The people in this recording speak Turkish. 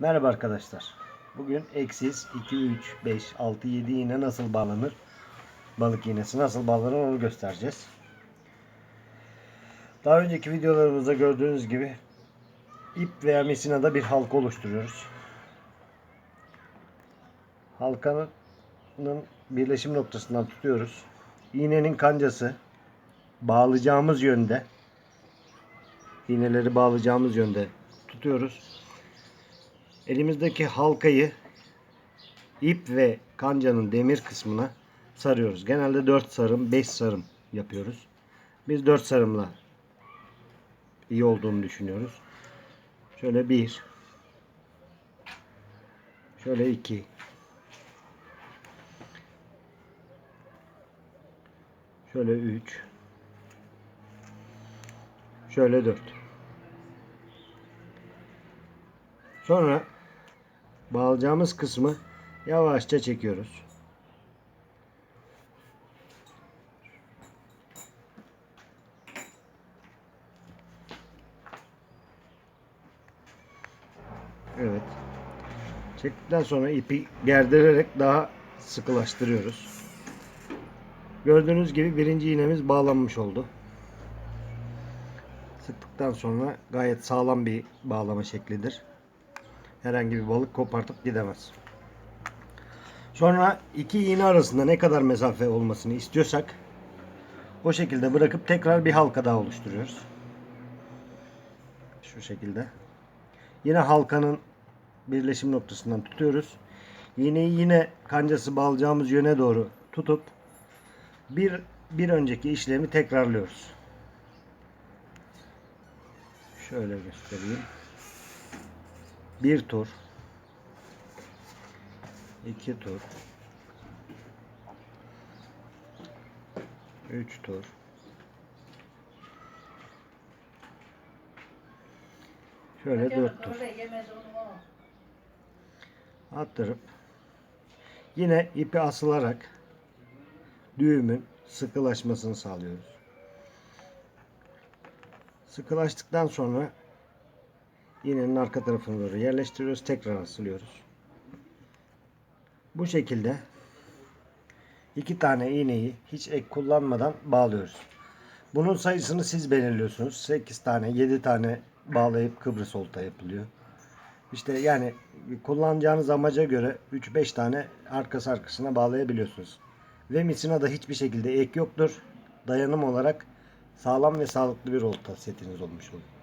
Merhaba arkadaşlar. Bugün eksiz 2, 3, 5, 6, 7 iğne nasıl bağlanır? Balık iğnesi nasıl bağlanır onu göstereceğiz. Daha önceki videolarımızda gördüğünüz gibi ip veya misinada bir halka oluşturuyoruz. Halkanın birleşim noktasından tutuyoruz. İğnenin kancası bağlayacağımız yönde iğneleri bağlayacağımız yönde tutuyoruz. Elimizdeki halkayı ip ve kancanın demir kısmına sarıyoruz. Genelde 4 sarım, 5 sarım yapıyoruz. Biz 4 sarımla iyi olduğunu düşünüyoruz. Şöyle 1 Şöyle 2 Şöyle 3 Şöyle 4 Sonra bağlayacağımız kısmı yavaşça çekiyoruz. Evet. Çektikten sonra ipi gerdirerek daha sıkılaştırıyoruz. Gördüğünüz gibi birinci iğnemiz bağlanmış oldu. Sıktıktan sonra gayet sağlam bir bağlama şeklidir herhangi bir balık kopartıp gidemez. Sonra iki iğne arasında ne kadar mesafe olmasını istiyorsak o şekilde bırakıp tekrar bir halka daha oluşturuyoruz. Şu şekilde. Yine halkanın birleşim noktasından tutuyoruz. İğneyi yine kancası bağlayacağımız yöne doğru tutup bir bir önceki işlemi tekrarlıyoruz. Şöyle göstereyim. Bir tur. iki tur. Üç tur. Şöyle dört tur. Attırıp yine ipi asılarak düğümün sıkılaşmasını sağlıyoruz. Sıkılaştıktan sonra iğnenin arka tarafına doğru yerleştiriyoruz. Tekrar asılıyoruz. Bu şekilde iki tane iğneyi hiç ek kullanmadan bağlıyoruz. Bunun sayısını siz belirliyorsunuz. 8 tane, 7 tane bağlayıp Kıbrıs olta yapılıyor. İşte yani kullanacağınız amaca göre 3-5 tane arkası arkasına bağlayabiliyorsunuz. Ve misinada hiçbir şekilde ek yoktur. Dayanım olarak sağlam ve sağlıklı bir olta setiniz olmuş olur.